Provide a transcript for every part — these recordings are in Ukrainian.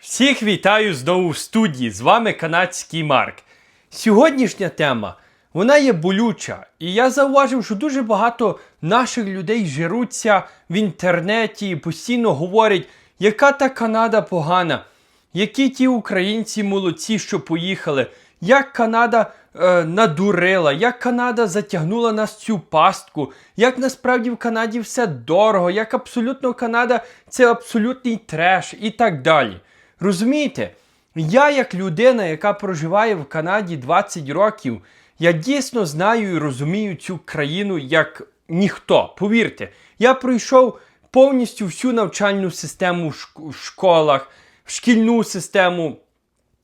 Всіх вітаю знову в студії. З вами канадський Марк. Сьогоднішня тема вона є болюча, і я зауважив, що дуже багато наших людей жируться в інтернеті і постійно говорять, яка та Канада погана, які ті українці молодці, що поїхали, як Канада е, надурила, як Канада затягнула нас цю пастку, як насправді в Канаді все дорого, як абсолютно Канада це абсолютний треш і так далі. Розумієте? Я, як людина, яка проживає в Канаді 20 років, я дійсно знаю і розумію цю країну як ніхто. Повірте, я пройшов повністю всю навчальну систему в школах, шкільну систему.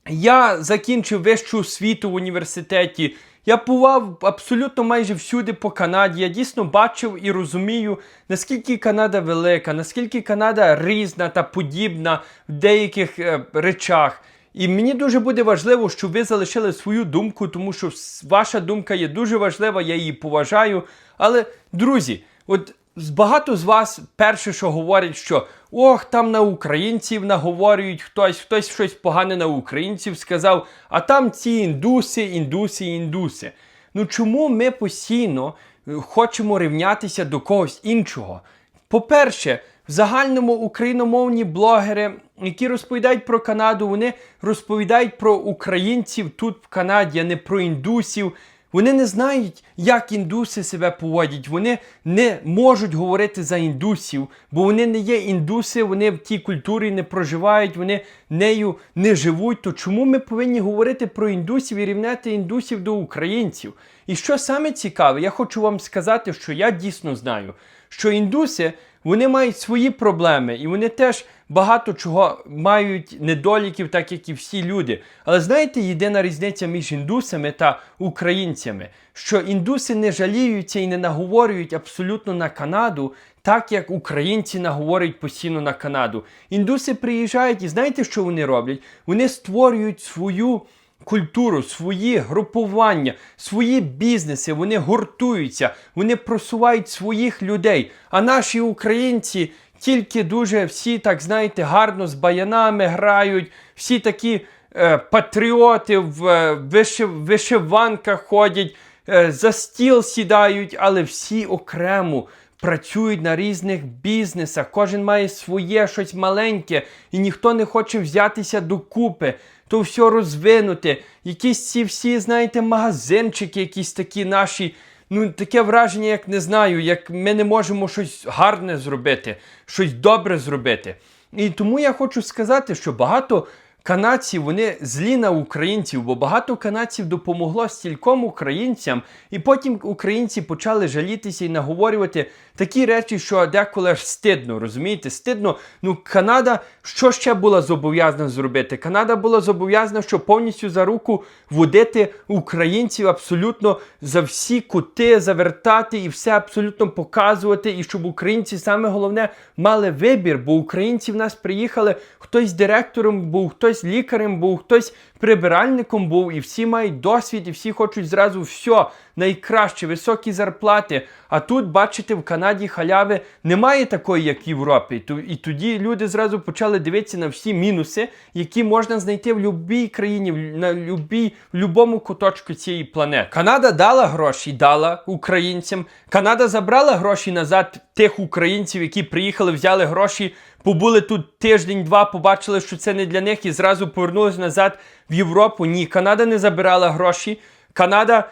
Я закінчив вищу освіту в університеті. Я бував абсолютно майже всюди по Канаді. Я дійсно бачив і розумію, наскільки Канада велика, наскільки Канада різна та подібна в деяких е, речах. І мені дуже буде важливо, щоб ви залишили свою думку, тому що ваша думка є дуже важлива, я її поважаю. Але, друзі, от багато з вас перше, що говорять, що ох, там на українців наговорюють хтось, хтось щось погане на українців сказав, а там ці індуси, індуси, індуси. Ну чому ми постійно е, хочемо рівнятися до когось іншого? По-перше, в загальному україномовні блогери, які розповідають про Канаду, вони розповідають про українців тут в Канаді, а не про індусів. Вони не знають, як індуси себе поводять. Вони не можуть говорити за індусів, бо вони не є індуси, вони в тій культурі не проживають, вони нею не живуть. То чому ми повинні говорити про індусів і рівняти індусів до українців? І що саме цікаве, я хочу вам сказати, що я дійсно знаю, що індуси вони мають свої проблеми, і вони теж багато чого мають недоліків, так як і всі люди. Але знаєте, єдина різниця між індусами та українцями, що індуси не жаліються і не наговорюють абсолютно на Канаду, так як українці наговорюють постійно на Канаду. Індуси приїжджають і знаєте, що вони роблять? Вони створюють свою культуру, свої групування, свої бізнеси, вони гуртуються, вони просувають своїх людей. А наші українці тільки дуже всі, так знаєте, гарно з баянами грають, всі такі е, патріоти в е, вишив, вишиванках ходять, е, за стіл сідають, але всі окремо працюють на різних бізнесах, кожен має своє щось маленьке, і ніхто не хоче взятися докупи, то все розвинуте. Якісь ці всі, знаєте, магазинчики, якісь такі наші. Ну, таке враження, як не знаю, як ми не можемо щось гарне зробити, щось добре зробити. І тому я хочу сказати, що багато канадців вони злі на українців, бо багато канадців допомогло стільком українцям, і потім українці почали жалітися і наговорювати такі речі, що деколи аж стидно, розумієте? Стидно. Ну, Канада що ще була зобов'язана зробити? Канада була зобов'язана, що повністю за руку водити українців абсолютно за всі кути завертати і все абсолютно показувати, і щоб українці саме головне мали вибір, бо українці в нас приїхали, хтось директором був, хтось лікарем був, хтось прибиральником був, і всі мають досвід, і всі хочуть зразу все найкраще, високі зарплати. А тут, бачите, в Канаді халяви немає такої, як в Європі. І тоді люди зразу почали дивитися на всі мінуси, які можна знайти в будь-якій країні, на любій, в будь-якому куточку цієї планети. Канада дала гроші, дала українцям. Канада забрала гроші назад тих українців, які приїхали, взяли гроші, побули тут тиждень-два, побачили, що це не для них, і зразу повернулися назад в Європу. Ні, Канада не забирала гроші. Канада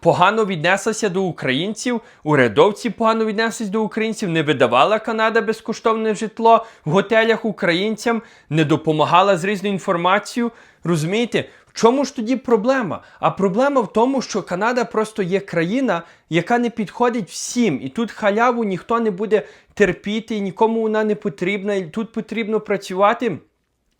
погано віднеслася до українців, урядовці погано віднеслись до українців, не видавала Канада безкоштовне житло в готелях українцям, не допомагала з різною інформацією. Розумієте, чому ж тоді проблема? А проблема в тому, що Канада просто є країна, яка не підходить всім, і тут халяву ніхто не буде терпіти, нікому вона не потрібна, і тут потрібно працювати.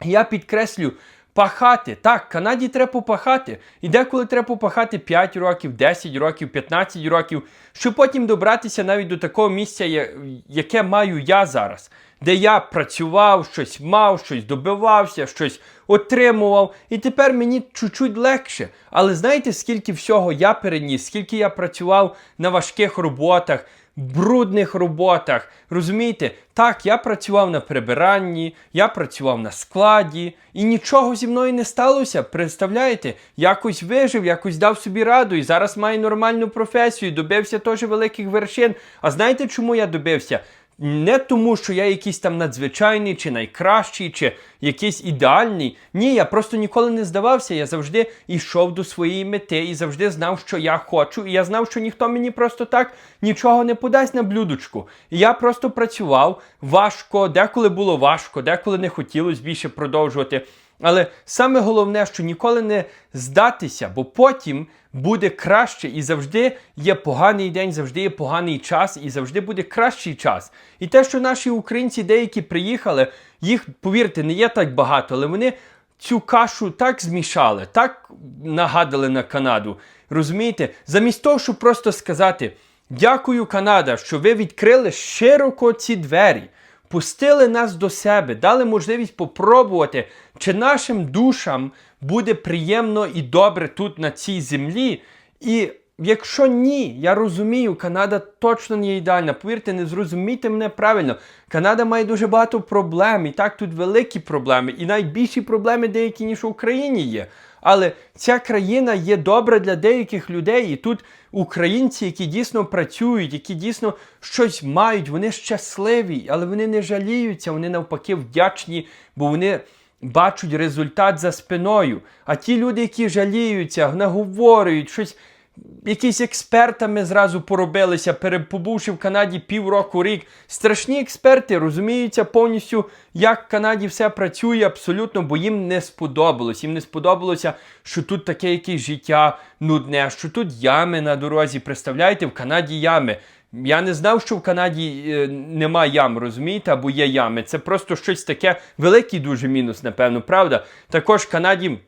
Я підкреслю, пахати. Так, Канаді треба попахати. І деколи треба попахати 5 років, 10 років, 15 років, щоб потім добратися навіть до такого місця, яке маю я зараз, де я працював, щось мав, щось добивався, щось отримував. І тепер мені чуть-чуть легше. Але знаєте, скільки всього я переніс, скільки я працював на важких роботах. Брудних роботах. Розумієте, так, я працював на прибиранні, я працював на складі, і нічого зі мною не сталося. Представляєте, якось вижив, якось дав собі раду, і зараз маю нормальну професію, добився теж великих вершин. А знаєте, чому я добився? Не тому, що я якийсь там надзвичайний, чи найкращий, чи якийсь ідеальний. Ні, я просто ніколи не здавався. Я завжди йшов до своєї мети і завжди знав, що я хочу. І я знав, що ніхто мені просто так нічого не подасть на блюдочку. І я просто працював важко, деколи було важко, деколи не хотілося більше продовжувати. Але саме головне, що ніколи не здатися, бо потім буде краще і завжди є поганий день, завжди є поганий час, і завжди буде кращий час. І те, що наші українці деякі приїхали, їх, повірте, не є так багато, але вони цю кашу так змішали, так нагадали на Канаду. Розумієте, замість того, щоб просто сказати: Дякую, Канада, що ви відкрили широко ці двері пустили нас до себе, дали можливість попробувати, чи нашим душам буде приємно і добре тут на цій землі. І якщо ні, я розумію, Канада точно не є ідеальна. Повірте, не зрозумійте мене правильно. Канада має дуже багато проблем, і так тут великі проблеми, і найбільші проблеми деякі, ніж в Україні є. Але ця країна є добра для деяких людей, і тут українці, які дійсно працюють, які дійсно щось мають, вони щасливі, але вони не жаліються, вони навпаки вдячні, бо вони бачать результат за спиною. А ті люди, які жаліються, наговорюють щось якісь експертами зразу поробилися, перебувши в Канаді півроку рік. Страшні експерти розуміються повністю, як в Канаді все працює абсолютно, бо їм не сподобалось. Їм не сподобалося, що тут таке якесь життя нудне, що тут ями на дорозі. Представляєте, в Канаді ями. Я не знав, що в Канаді е, нема ям, розумієте, або є ями. Це просто щось таке великий дуже мінус, напевно, правда. Також в Канаді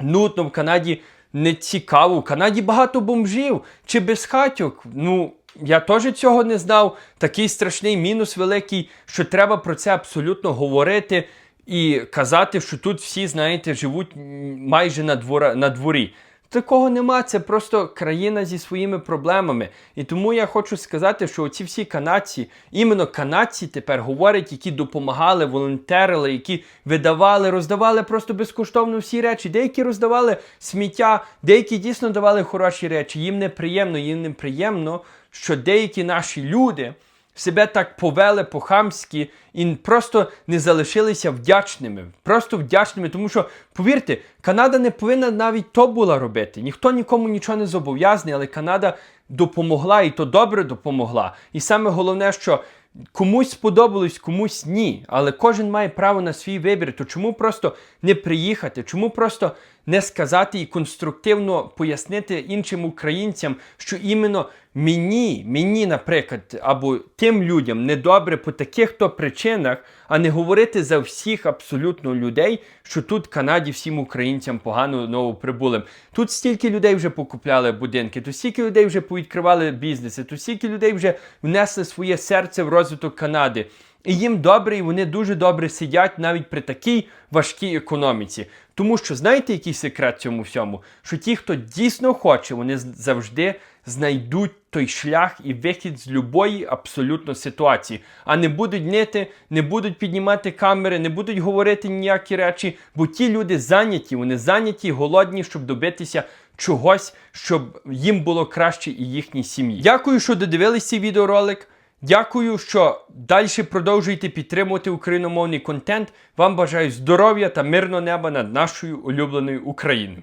нудно, в Канаді не цікаво. В Канаді багато бомжів чи безхатьок. Ну, я теж цього не знав. Такий страшний мінус великий, що треба про це абсолютно говорити і казати, що тут всі, знаєте, живуть майже на, двора, на дворі. Такого нема, це просто країна зі своїми проблемами. І тому я хочу сказати, що ці всі канадці, іменно канадці тепер говорять, які допомагали, волонтерили, які видавали, роздавали просто безкоштовно всі речі. Деякі роздавали сміття, деякі дійсно давали хороші речі. Їм неприємно, їм неприємно, що деякі наші люди себе так повели по-хамськи і просто не залишилися вдячними. Просто вдячними, тому що, повірте, Канада не повинна навіть то була робити. Ніхто нікому нічого не зобов'язаний, але Канада допомогла і то добре допомогла. І саме головне, що. Комусь сподобалось, комусь ні. Але кожен має право на свій вибір. То чому просто не приїхати? Чому просто не сказати і конструктивно пояснити іншим українцям, що іменно мені, мені, наприклад, або тим людям недобре по таких то причинах, а не говорити за всіх абсолютно людей, що тут в Канаді всім українцям погано новоприбулим. Тут стільки людей вже покупляли будинки, тут стільки людей вже повідкривали бізнеси, тут стільки людей вже внесли своє серце в розвиток Канади. І їм добре, і вони дуже добре сидять навіть при такій важкій економіці. Тому що знаєте, який секрет цьому всьому? Що ті, хто дійсно хоче, вони завжди знайдуть той шлях і вихід з любої абсолютно ситуації, а не будуть нити, не будуть піднімати камери, не будуть говорити ніякі речі, бо ті люди зайняті, вони зайняті, голодні, щоб добитися. Чогось, щоб їм було краще і їхній сім'ї. Дякую, що додивились цей відеоролик. Дякую, що далі продовжуєте підтримувати україномовний контент. Вам бажаю здоров'я та мирного неба над нашою улюбленою Україною.